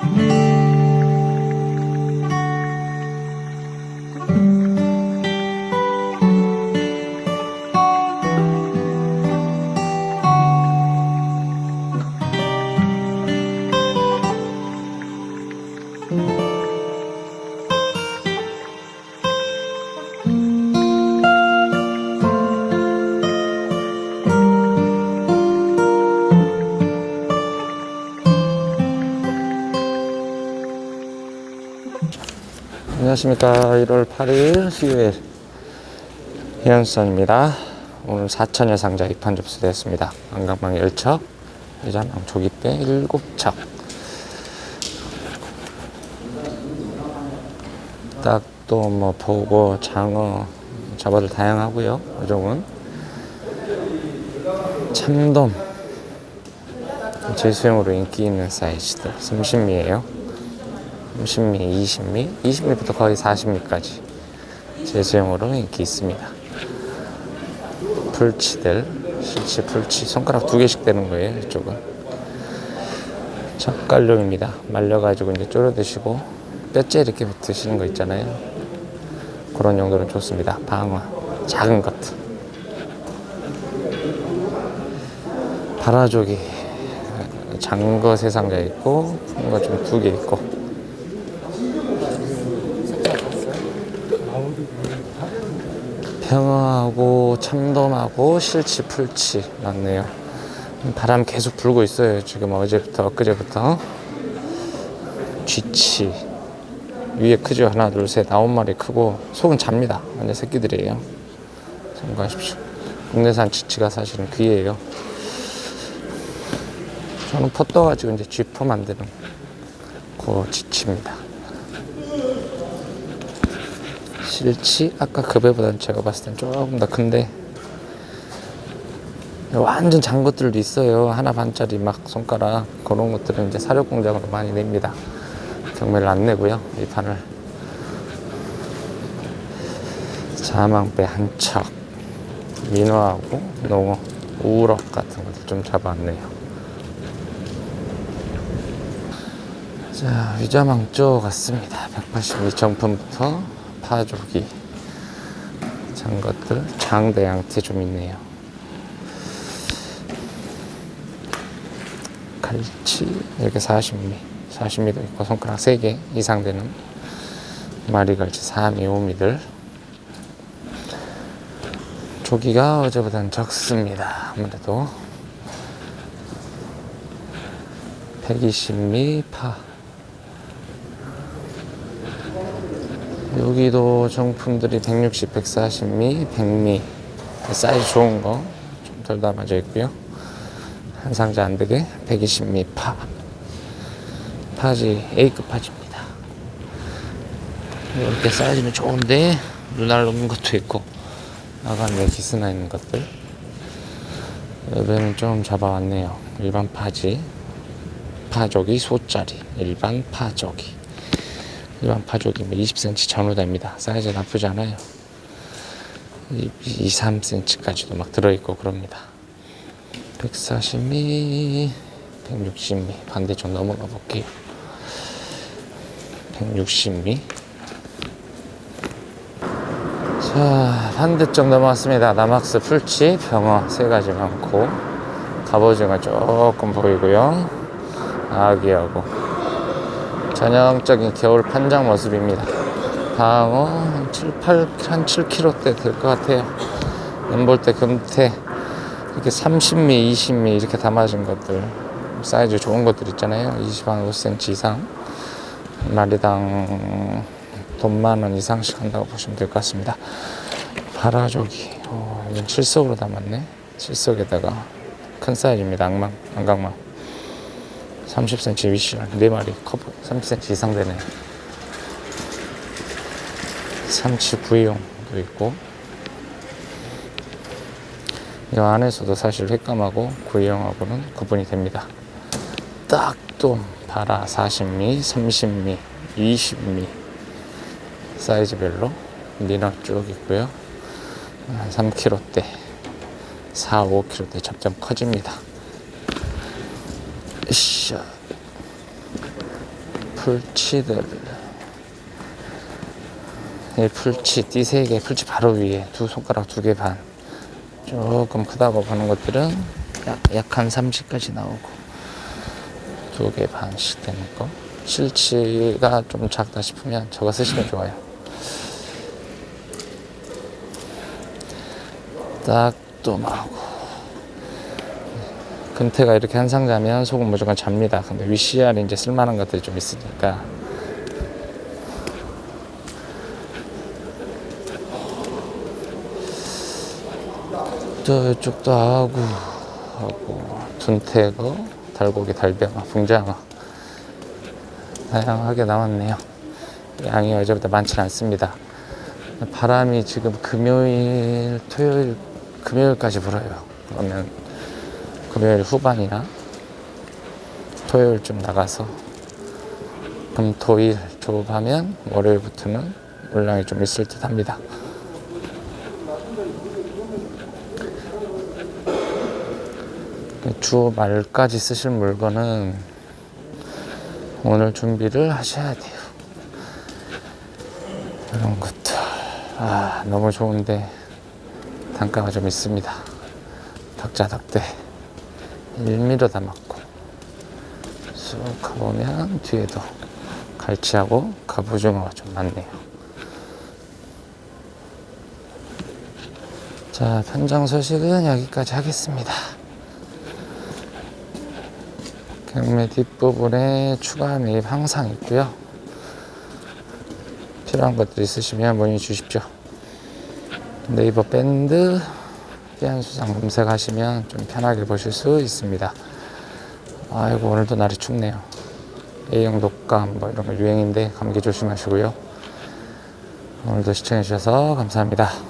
thank mm -hmm. you 안녕하십니까. 1월 8일 수요일 해연선입니다. 오늘 4천여 상자 입판 접수되었습니다. 안강망 10척 회전망 조기배 7척. 딱또 뭐 보고 장어 잡아들 다양하고요. 어종은 참돔 제수형으로 인기 있는 사이즈들 30미에요 30미, 20미, 20미부터 거의 40미까지 제수형으로 인기 있습니다. 풀치들, 실치 풀치, 손가락 두 개씩 되는 거예요. 이쪽은 젓갈용입니다. 말려가지고 이제 졸여 드시고 뼈째 이렇게 드시는 거 있잖아요. 그런 용도는 좋습니다. 방어, 작은 것들. 바라조기, 장거 세 상자 있고, 이거 좀 두 개 있고. 평어하고 참돔하고 실치 풀치 맞네요. 바람 계속 불고 있어요. 지금 어제부터 엊그제부터 쥐치 위에 크죠 하나 둘셋 아홉 마리 크고 속은 잡니다. 완전 새끼들이에요. 참고하십시오. 국내산 치치가 사실은 귀해요. 저는 퍼 떠가지고 이제 쥐퍼 만드는 그 치치입니다. 실치 아까 그 배보다는 제가 봤을 땐 조금 더 큰데 완전 장 것들도 있어요. 하나 반짜리 막 손가락 그런 것들은 이제 사료 공장으로 많이 냅니다. 경매를 안 내고요 이 판을. 자망배 한척 민어하고 농어 우럭 같은 것들 좀 잡아왔네요. 자 위자망 쪽 같습니다. 182 정품부터 파조기. 장 것들. 장대 양태 좀 있네요. 갈치. 이렇게 40미 40미도 있고 손가락 3개 이상 되는 마리갈치 4미 5미들. 조기가 어제보다는 적습니다. 아무래도. 120미 파 여기도 정품들이 160, 140미, 100미 사이즈 좋은 거 좀 덜 담아져 있고요. 한 상자 안 되게 120미 파 파지 A급 파지입니다. 이렇게 사이즈는 좋은데 눈알 높은 것도 있고 나간에 기스나 있는 것들 여배는 좀 잡아왔네요. 일반 파지 파조기 소짜리 일반 파조기 일반 파조기 뭐 20cm 전후 됩니다. 사이즈 나쁘지 않아요. 2, 3cm까지도 막 들어있고 그럽니다. 140mm, 160mm 반대쪽 넘어가 볼게요. 160mm. 자, 반대쪽 넘어왔습니다. 남학스 풀치, 병어 세 가지 많고 갑오징어 조금 보이고요. 아기하고 전형적인 겨울 판장 모습입니다. 방어 한 7, 8, 한 7kg대 될 것 같아요. 연볼때 금태 이렇게 30미, 20미 이렇게 담아진 것들 사이즈 좋은 것들 있잖아요. 25cm 이상 마리당 돈만 원 이상씩 한다고 보시면 될 것 같습니다. 바라조기 어, 이건 칠석으로 담았네. 칠석에다가 큰 사이즈입니다. 악망, 안강망. 30cm 위시랑 4마리 커브 30cm 이상 되네. 삼치 구이용도 있고. 이 안에서도 사실 횟감하고 구이용하고는 구분이 됩니다. 딱돔 바라. 40미 30미 20미. 사이즈별로 민어 쭉 있고요. 3kg대 4, 5kg대 점점 커집니다 샷 풀치들. 이 풀치 띠세개 풀치 바로 위에 두 손가락 두 개 반. 조금 크다고 보는 것들은 약한 30까지 나오고 두 개 반씩 되는 거. 실치가 좀 작다 싶으면 저거 쓰시면 좋아요. 딱또하고 근태가 이렇게 한 상자면 속은 무조건 잡니다. 근데 위CR이 이제 쓸만한 것들이 좀 있으니까. 저쪽도 하고, 하고, 둔태거, 달고기, 달병어, 붕장어. 다양하게 나왔네요. 양이 어제보다 많지 않습니다. 바람이 지금 금요일, 토요일, 금요일까지 불어요. 그러면 금요일 후반이나 토요일쯤 나가서 금, 토, 일 조업하면 월요일부터는 물량이 좀 있을 듯 합니다. 주 말까지 쓰실 물건은 오늘 준비를 하셔야 돼요. 이런 것들. 아, 너무 좋은데 단가가 좀 있습니다. 덕자 덕대 1미로 담았고 쑥 가보면 뒤에도 갈치하고 갑오징어가 좀 많네요. 자, 편장 소식은 여기까지 하겠습니다. 경매 뒷부분에 추가 매입 항상 있고요. 필요한 것들 있으시면 문의 주십시오. 네이버 밴드 해안수장 검색하시면 좀 편하게 보실 수 있습니다. 아이고 오늘도 날이 춥네요. A형 독감 뭐 이런 거 유행인데 감기 조심하시고요. 오늘도 시청해 주셔서 감사합니다.